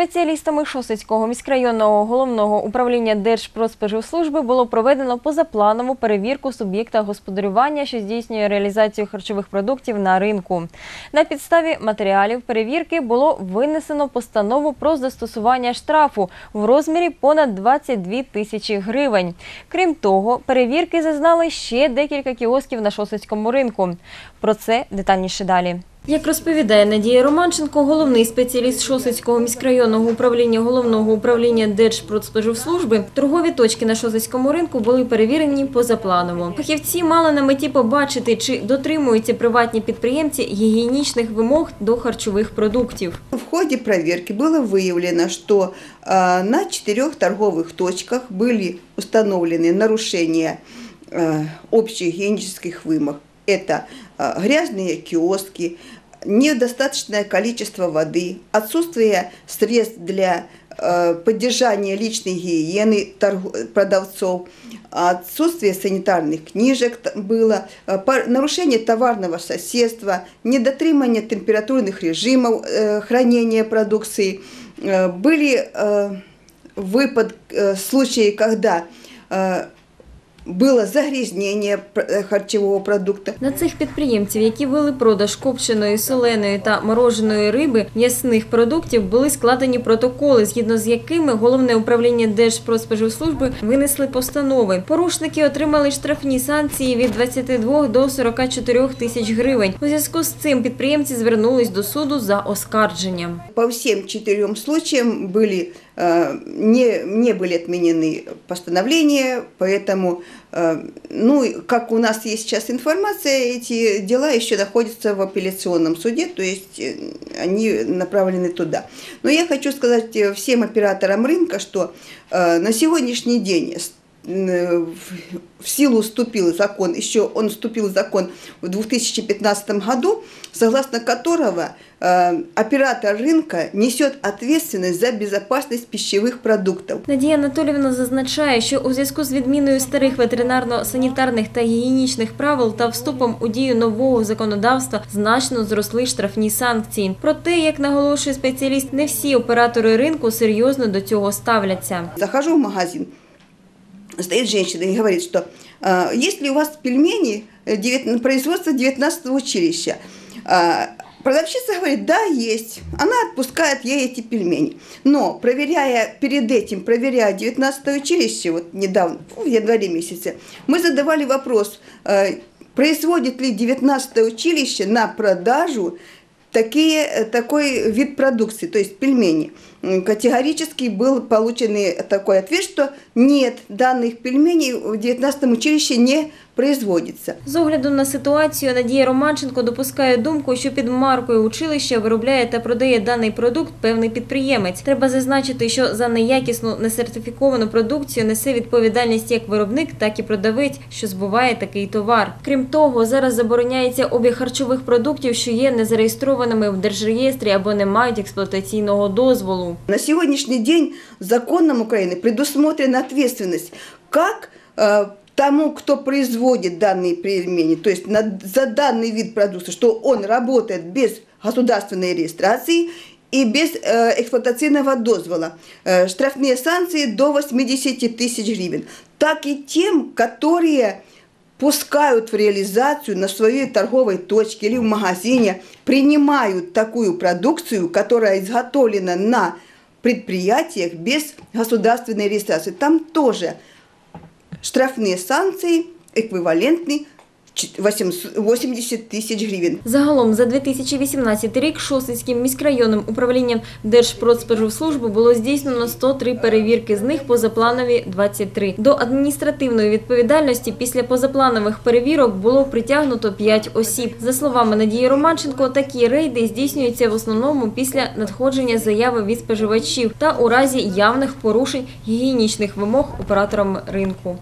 Спеціалістами Шосицького міськрайонного головного управління Держпродспоживслужби було проведено позапланову перевірку суб'єкта господарювання, що здійснює реалізацію харчових продуктів на ринку. На підставі матеріалів перевірки було винесено постанову про застосування штрафу в розмірі понад 22 тисячі гривень. Крім того, перевірки зазнали ще декілька кіосків на Шосицькому ринку. Про це детальніше далі. Як розповідає Надія Романченко, головний спеціаліст Шосицького міськрайонного управління головного управління Держпродспоживслужби, торгові точки на Шосицькому ринку були перевірені позапланово. Фахівці мали на меті побачити, чи дотримуються приватні підприємці гігієнічних вимог до харчових продуктів. В ходе проверки было выявлено, что э, на четырех торговых точках были установлены нарушения э, общих гигиенических вымог. Это э, грязные киоски, недостаточное количество воды, отсутствие средств для э, поддержания личной гигиены продавцов, отсутствие санитарных книжек было, э, нарушение товарного соседства, недотримание температурных режимов хранения продукции. Были выпад, случаи, когда э, было загрязнение пр- э, харчевого продукта. На цих підприємців, які вели продаж копченої, соленої та мороженої риби, м'ясних продуктів, були складені протоколи, згідно з якими головне управління Держпродспоживслужби винесли постанови. Порушники отримали штрафні санкції від 22 до 44 тисяч гривень. У зв'язку з цим підприємці звернулись до суду за оскарженням. По всем четырем случаям были, э, не, не были отменены постановления, поэтому, э, ну, как у нас есть сейчас информация, эти дела еще находятся в апелляционном суде, то есть э, они направлены туда. Но я хочу сказать э, всем операторам рынка, что э, на сегодняшний день э, в- в силу вступил закон, еще он вступил в закон в 2015 году, согласно которого э, оператор рынка несет ответственность за безопасность пищевых продуктов. Надія Анатолівна зазначає, що у зв'язку з відміною старих ветеринарно-санітарних та гігієнічних правил та вступом у дію нового законодавства значно зросли штрафні санкції. Проте, як наголошує спеціаліст, не всі оператори ринку серйозно до цього ставляться. Захожу в магазин, Стоит женщина и говорит, что э, есть ли у вас пельмени э, девят- производства 19 училища? А, Продавщица говорит, да, есть. Она отпускает ей эти пельмени. Но проверяя, перед этим, проверяя 19 училище, вот недавно, в январе месяце, мы задавали вопрос, э, производит ли 19 училище на продажу такие, э, такой вид продукции, то есть пельмени. Категорически был получен такой ответ, что нет, данных пельменей в 19 училище не производится. З огляду на ситуацію Надія Романченко допускає думку, що під маркою училища виробляє та продає даний продукт певний підприємець. Треба зазначити, що за неякісну несертифіковану продукцію несе відповідальність як виробник, так і продавець, що збуває такий товар. Крім того, зараз забороняється обіг харчових продуктів, що є незареєстрованими в держреєстрі або не мають експлуатаційного дозволу. На сегодняшний день законом Украины предусмотрена ответственность как э, тому, кто производит данные пельмени, то есть на- за данный вид продукции, что он работает без государственной регистрации и без э, эксплуатационного дозвола. Э, штрафные санкции до 80 тысяч гривен. Так и тем, которые пускают в реализацию на своей торговой точке или в магазине, принимают такую продукцию, которая изготовлена на предприятиях без государственной регистрации. Там тоже штрафные санкции эквивалентны в 80 тысяч гривен. Загалом за 2018 рік Шосицьким міськрайонним управлінням Держпродспоживслужби було здійснено 103 перевірки, з них позапланові 23. До адміністративної відповідальності після позапланових перевірок було притягнуто 5 осіб. За словами Надії Романченко, такі рейди здійснюються в основному після надходження заяви від споживачів та у разі явних порушень гігієнічних вимог операторам ринку.